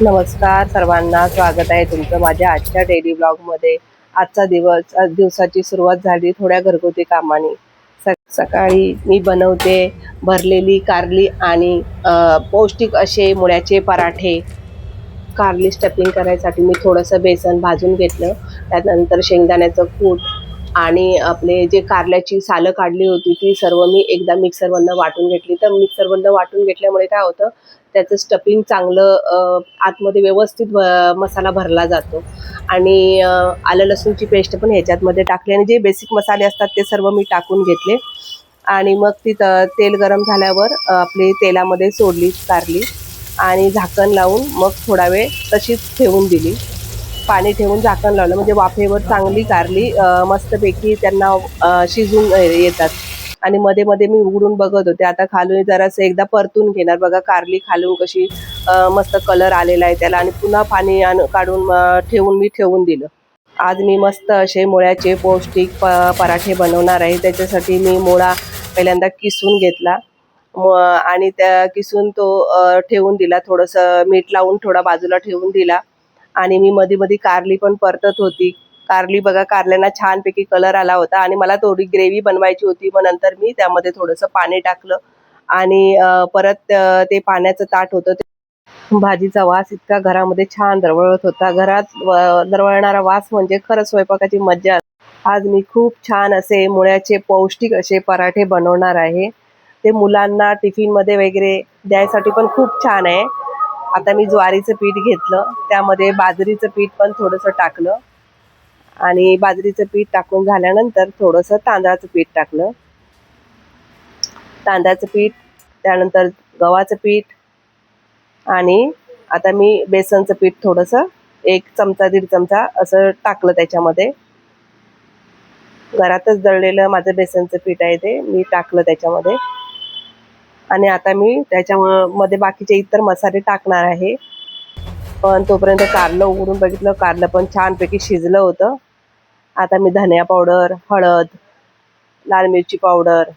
नमस्कार सर्वांना स्वागत आहे तुमचं माझ्या आजच्या डेली ब्लॉगमध्ये आजचा दिवस आज दिवसाची सुरुवात झाली थोड्या घरगुती कामाने. स सकाळी मी बनवते भरलेली कारली आणि पौष्टिक असे मुळ्याचे पराठे. कारली स्टफिंग करायसाठी मी थोडंसं बेसन भाजून घेतलं. त्यानंतर शेंगदाण्याचं कूट आणि आपले जे कारल्याची सालं काढली होती ती सर्व मी एकदा मिक्सरमधनं वाटून घेतली. तर मिक्सरमधनं वाटून घेतल्यामुळे काय होतं त्याचं स्टफिंग चांगलं आतमध्ये व्यवस्थित भ- मसाला भरला जातो. आणि आलं लसूणची पेस्ट पण ह्याच्यातमध्ये टाकली आणि जे बेसिक मसाले असतात ते सर्व मी टाकून घेतले. आणि मग ती तेल गरम झाल्यावर आपली तेलामध्ये सोडली कारली. आणि झाकण लावून मग थोडा वेळ तशीच ठेवून दिली. पाणी ठेवून झाकण लावलं. म्हणजे वाफेवर चांगली कारली मस्तपैकी त्यांना शिजून येतात. आणि मध्ये मध्ये मी उघडून बघत होते. आता खालून जरासं एकदा परतून घेणार. बघा कारली खालून कशी मस्त कलर आलेला आहे त्याला. आणि पुन्हा पाणी काढून ठेवून मी ठेवून दिलं. आज मी मस्त असे मुळ्याचे पौष्टिक प पराठे बनवणार आहे. त्याच्यासाठी मी मुळा पहिल्यांदा किसून घेतला. म- आणि त्या किसून तो ठेवून दिला. थोडंसं मीठ लावून थोडा बाजूला ठेवून दिला. आणि मी मध्ये मध्ये कारली पण परतत होती. कारली बघा कारल्यांना छानपैकी कलर आला होता आणि मला थोडी ग्रेव्ही बनवायची होती. मग नंतर मी त्यामध्ये थोडंसं पाणी टाकलं आणि परत ते पाण्याचं ताट होतं भाजीचा वास इतका घरामध्ये छान दरवळत होता. घरात दरवळणारा वास म्हणजे खरंच स्वयंपाकाची मज्जा. आज मी खूप छान असे मुळ्याचे पौष्टिक असे पराठे बनवणार आहे. ते मुलांना टिफिनमध्ये वगैरे द्यायसाठी पण खूप छान आहे. आता मी ज्वारीचं पीठ घेतलं. त्यामध्ये बाजरीचं पीठ पण थोडंसं टाकलं. आणि बाजरीचं पीठ टाकून झाल्यानंतर थोडंसं तांदळाचं पीठ टाकलं. तांदळाचं पीठ त्यानंतर गव्हाचं पीठ आणि आता मी बेसनचं पीठ थोडंसं एक चमचा दीड चमचा असं टाकलं त्याच्यामध्ये. घरातच दळलेलं माझं बेसनचं पीठ आहे ते मी टाकलं त्याच्यामध्ये. आणि आता मी त्याच्यामध्ये बाकीचे इतर मसाले टाकणार आहे. पण तोपर्यंत कारलं उघडून बघितलं कारलं पण छानपैकी शिजलं होतं. आता मी धनिया पावडर हळद लाल मिरची पावडर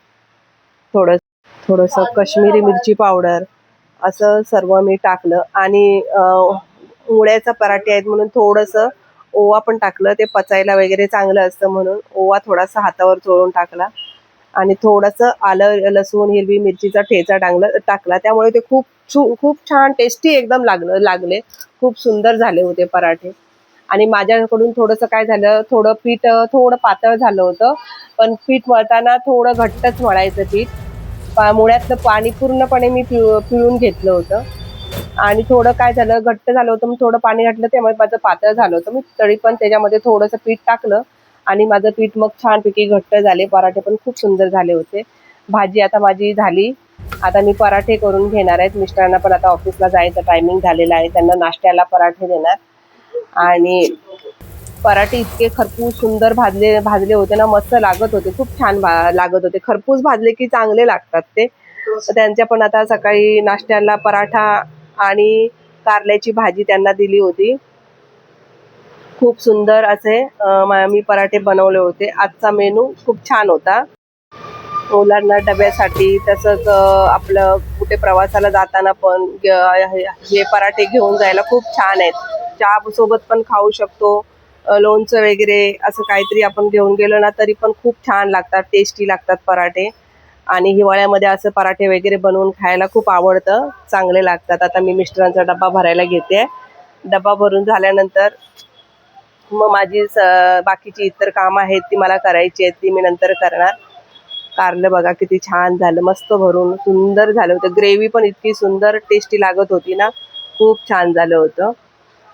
थोडं थोडंसं काश्मीरी मिरची पावडर असं सर्व मी टाकलं. आणि अं, मुळ्याचा पराठे आहेत म्हणून थोडंसं ओवा पण टाकलं. ते पचायला वगैरे चांगलं असतं म्हणून ओवा थोडासा हातावर चोळून टाकला. आणि थोडंसं आलं लसूण हिरवी मिरचीचा ठेचा टांगलं टाकला. त्यामुळे ते खूप छू खूप छान टेस्टी एकदम लागलं लागले. खूप सुंदर झाले होते पराठे. आणि माझ्याकडून थोडंसं काय झालं थोडं पीठ थोडं पातळ झालं होतं. पण पीठ मळताना थोडं घट्टच मळायचं पीठ. पा- मुळ्यातलं पाणी पूर्णपणे मी पिळ पिळून घेतलं होतं. आणि थोडं काय झालं घट्ट झालं होतं. मग थोडं पाणी घातलं त्यामुळे माझं पातळ झालं होतं. मी तरी पण त्याच्यामध्ये थोडंसं पीठ टाकलं. आणि माझं पीठ मग छानपैकी घट्ट झाले पराठे पण खूप सुंदर झाले होते. भाजी आता माझी झाली. आता मी पराठे करून घेणार आहेत. मिस्टरांना पण आता ऑफिसला जायचं टायमिंग झालेलं आहे. त्यांना नाश्त्याला पराठे देणार. आणि पराठे इतके खरपूस सुंदर भाजले भाजले होते ना मस्त लागत होते. खूप छान भा- लागत होते. खरपूस भाजले की चांगले लागतात ते. त्यांच्या पण आता सकाळी नाश्त्याला पराठा आणि कारल्याची भाजी त्यांना दिली होती. खूप सुंदर असे मी पराठे बनवले होते. आजचा मेनू खूप छान होता. मुलांना डब्यासाठी तसंच आपलं कुठे प्रवासाला जाताना पण ग- हे पराठे घेऊन जायला खूप छान आहेत. चहा सोबत पण खाऊ शकतो. लोणचं वगैरे असं काहीतरी आपण घेऊन गेलो ना तरी पण खूप छान लागतात टेस्टी लागतात पराठे. आणि हिवाळ्यामध्ये असं पराठे वगैरे बनवून खायला खूप आवडतं. चांगले लागतात. आता मी मिस्टरांचा डब्बा भरायला घेते. डब्बा भरून झाल्यानंतर मग माझी स- बाकीची इतर कामं आहेत ती मला करायची आहेत ती मी नंतर करणार. कारलं बघा किती छान झालं मस्त भरून सुंदर झालं होतं. ग्रेव्ही पण इतकी सुंदर टेस्टी लागत होती ना खूप छान झालं होतं.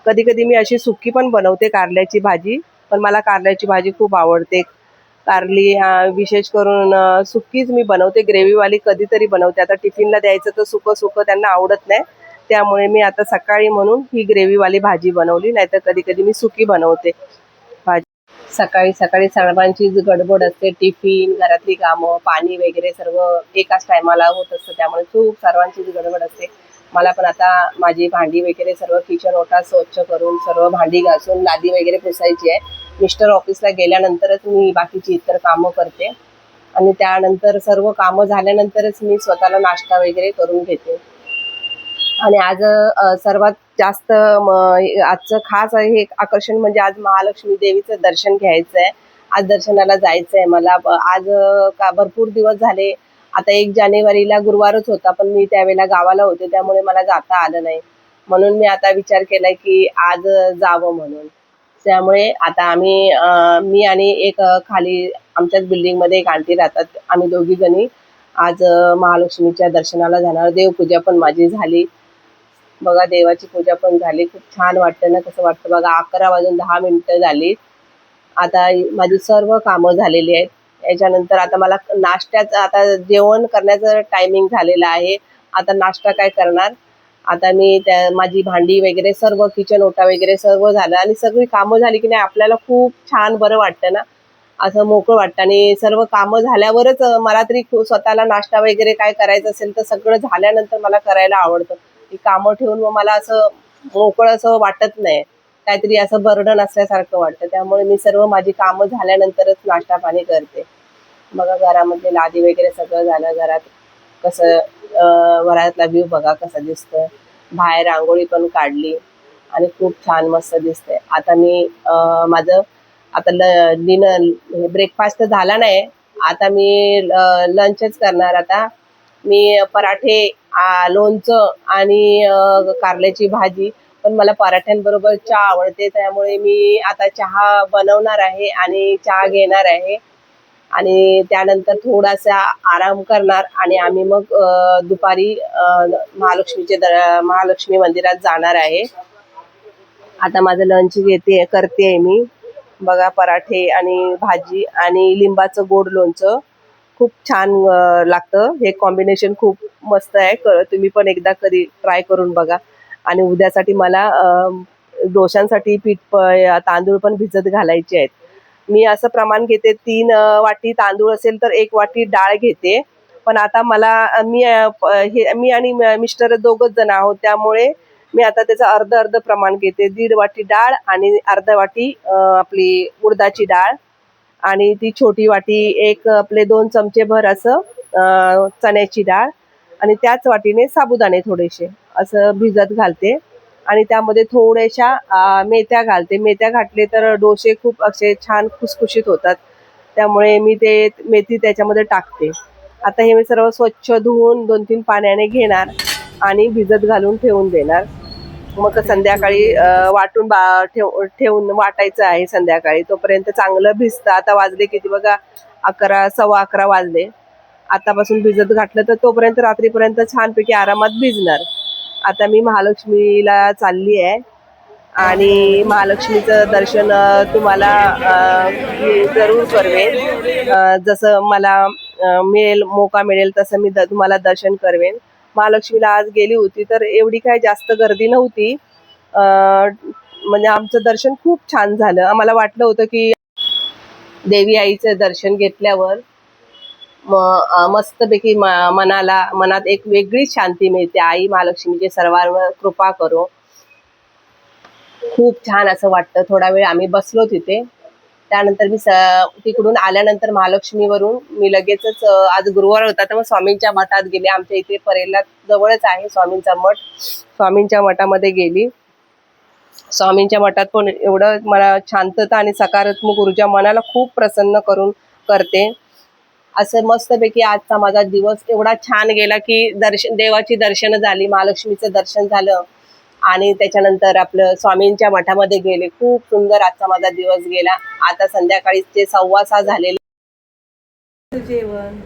कधी कधी मी अशी सुकी पण बनवते कारल्याची भाजी पण मला कारल्याची भाजी खूप आवडते. कारली विशेष करून सुकीच मी बनवते. ग्रेव्हीवाली कधीतरी बनवते. आता टिफिनला द्यायचं तर सुकं सुकं त्यांना आवडत नाही. त्यामुळे मी आता सकाळी म्हणून ही ग्रेव्हीवाली भाजी बनवली नाहीतर कधी कधी मी सुकी बनवते. भाजी सकाळी सकाळी सर्वांचीच गडबड असते टिफिन घरातली कामं पाणी वगैरे सर्व एकाच टायमाला होत असतं त्यामुळे खूप सर्वांचीच गडबड असते. मला पण आता माझी भांडी वगैरे सर्व किचन ओटा स्वच्छ करून सर्व भांडी घासून लादी वगैरे पुसायची आहे. मिस्टर ऑफिसला गेल्यानंतरच मी बाकीची इतर कामं करते. आणि त्यानंतर सर्व कामं झाल्यानंतरच मी स्वतःला नाश्ता वगैरे करून घेते. आणि आज सर्वात जास्त आजचं खास हे आकर्षण म्हणजे आज महालक्ष्मी देवीचं दर्शन घ्यायचं आहे आज दर्शनाला जायचं आहे मला आज का भरपूर दिवस झाले. आता एक जानेवारीला गुरुवारच होता पण मी त्यावेळेला गावाला होते त्यामुळे मला जाता आलं नाही. म्हणून मी आता विचार केलाय की आज जावं म्हणून. त्यामुळे आता आम्ही मी आणि एक खाली आमच्याच बिल्डिंगमध्ये एक आंटी राहतात. आम्ही दोघी जणी आज महालक्ष्मीच्या दर्शनाला जाणार. देवपूजा पण माझी झाली. बघा देवाची पूजा पण झाली. खूप छान वाटतं ना कसं वाटतं बघा. अकरा वाजून दहा मिनिटं झाली. आता माझी सर्व कामं झालेली आहेत. याच्यानंतर आता मला नाश्त्याचं आता जेवण करण्याचं टायमिंग झालेलं आहे. आता नाश्ता काय करणार? आता मी त्या माझी भांडी वगैरे सर्व किचन ओटा वगैरे सर्व झालं आणि सगळी कामं झाली की नाही आपल्याला खूप छान बरं वाटतं ना. असं मोकळं वाटतं आणि सर्व कामं झाल्यावरच मला तरी स्वतःला नाश्ता वगैरे काय करायचं असेल तर सगळं झाल्यानंतर मला करायला आवडतं. ही कामं ठेवून मग मला असं मोकळं असं वाटत नाही. काहीतरी असं बर्डन असल्यासारखं वाटतं. त्यामुळे मी सर्व माझी कामं झाल्यानंतरच नाश्ता पाणी करते. बघा घरामध्ये लादी वगैरे सगळं झालं. घरात कसं वरातला घरातला व्ह्यू बघा कसा दिसतं बाहेर रांगोळी पण काढली आणि खूप छान मस्त दिसते आता मी माझं आता ल डिनर ब्रेकफास्ट तर झाला नाही. आता मी लंचच करणार आता. मी पराठे लोणचं आणि कारल्याची भाजी. पण मला पराठ्यांबरोबर चहा आवडते. त्यामुळे मी आता चहा बनवणार आहे आणि चहा घेणार आहे. आणि त्यानंतर थोडासा आराम करणार आणि आम्ही मग दुपारी महालक्ष्मीचे द- महालक्ष्मी मंदिरात जाणार आहे. आता माझं लंच घेते करते मी. बघा पराठे आणि भाजी आणि लिंबाचं गोड लोणचं. खूप छान लागतं. हे कॉम्बिनेशन खूप मस्त आहे. क- तुम्ही पण एकदा कधी ट्राय करून बघा. आणि उद्यासाठी मला डोशांसाठी पीठ प- तांदूळ पण भिजत घालायचे आहेत. मी असं प्रमाण घेते तीन वाटी तांदूळ असेल तर एक वाटी डाळ घेते. पण आता मला मी हे मी आणि म- मिस्टर दोघच जण आहोत. त्यामुळे मी आता त्याचं अर्ध अर्ध प्रमाण घेते. दीड वाटी डाळ आणि अर्धा वाटी आपली उडदाची डाळ. आणि ती छोटी वाटी एक आपले दोन चमचे भर असं चण्याची डाळ आणि त्याच वाटीने साबुदाणे थोडेसे असं भिजत घालते. आणि त्यामध्ये थोड्याशा मेथ्या घालते. मेथ्या घातले तर डोसे खूप असे छान खुसखुशीत होतात. त्यामुळे मी ते मेथी त्याच्यामध्ये टाकते. आता हे मी सर्व स्वच्छ धुवून दोन तीन पाण्याने घेणार आणि भिजत घालून ठेवून देणार. मग संध्याकाळी वाटून बा ठेव ठेवून वाटायचं आहे संध्याकाळी. तोपर्यंत चांगलं भिजतं. आता वाजले किती बघा? अकरा सव्वा अकरा वाजले. आतापासून भिजत घातलं तर तोपर्यंत रात्रीपर्यंत छानपैकी आरामात भिजणार. आता मी महालक्ष्मीला चालली आहे. आणि महालक्ष्मीचं दर्शन तुम्हाला जरूर करवेन. जसं मला मिळेल मोका मिळेल तसं मी द तुम्हाला दर्शन करवेन. महालक्ष्मीला आज गेली होती तर एवढी काय जास्त गर्दी नव्हती. म्हणजे आमचं दर्शन खूप छान झालं. आम्हाला वाटलं होतं की देवी आईचं दर्शन घेतल्यावर मस्तपैकी मनाला मनात एक वेगळीच शांती मिळते. आई महालक्ष्मीचे सर्वांवर कृपा करो. खूप छान असं वाटतं. थोडा वेळ आम्ही बसलो तिथे त्यानंतर मी स तिकडून आल्यानंतर महालक्ष्मीवरून मी लगेचच आज गुरुवार होता तर मग स्वामींच्या मठात गेले. आमच्या इथे परेला जवळच आहे स्वामींचा मठ. स्वामींच्या मठामध्ये गेली. स्वामींच्या मठात पण एवढं मला शांतता आणि सकारात्मक ऊर्जा मनाला खूप प्रसन्न करून करते. असं मस्तपैकी आजचा माझा दिवस एवढा छान गेला की दर्शन देवाची दर्शनं झाली महालक्ष्मीचं दर्शन झालं. आणि त्याच्यानंतर आपलं स्वामींच्या मठामध्ये गेले. खूप सुंदर आजचा माझा दिवस गेला. आता संध्याकाळीचे सव्वा सहा झालेले. जेवण.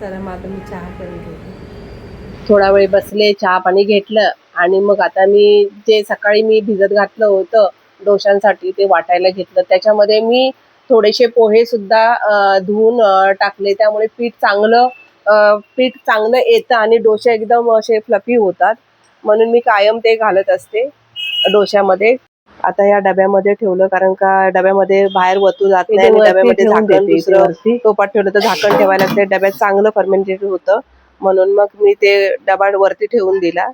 चला मी चहा करून घेते. थोडा वेळ बसले चहा पाणी घेतलं आणि मग आता मी जे सकाळी मी भिजत घातलं होतं डोशांसाठी ते वाटायला घेतलं. त्याच्यामध्ये मी थोडेसे पोहे सुद्धा धुवून टाकले. त्यामुळे पीठ चांगलं पीठ चांगलं येतं आणि डोसे एकदम असे फ्लफी होतात. म्हणून मी कायम ते घालत असते डोश्यामध्ये. आता या डब्यामध्ये ठेवलं कारण का डब्यामध्ये बाहेर वतू जात नाही आणि डब्यामध्ये झाकण दुसरं. टोपात ठेवलं तर झाकण ठेवायला लागते डब्यात चांगलं फर्मेंटेड होतं. म्हणून मग मी ते डबा वरती ठेवून दिला.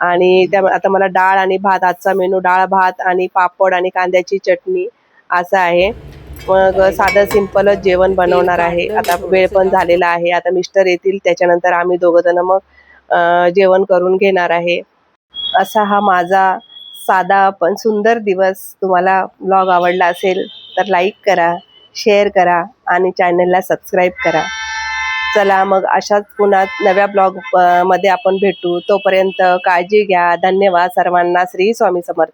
आणि त्या आता मला डाळ आणि भात आजचा मेनू डाळ भात आणि पापड आणि कांद्याची चटणी असं आहे. मग साधं सिंपलच जेवण बनवणार आहे. आता वेळ पण झालेला आहे. आता मिस्टर येतील त्याच्यानंतर आम्ही दोघं जण मग जेवण करून घेणार आहे. असा हा माझा साधा पण सुंदर दिवस तुम्हाला ब्लॉग आवडला असेल तर लाईक करा शेअर करा आणि चॅनलला सबस्क्राईब करा. चला मग अशाच पुन्हा नव्या ब्लॉगमध्ये आपण भेटू. तोपर्यंत काळजी घ्या. धन्यवाद सर्वांना. श्री स्वामी समर्थ.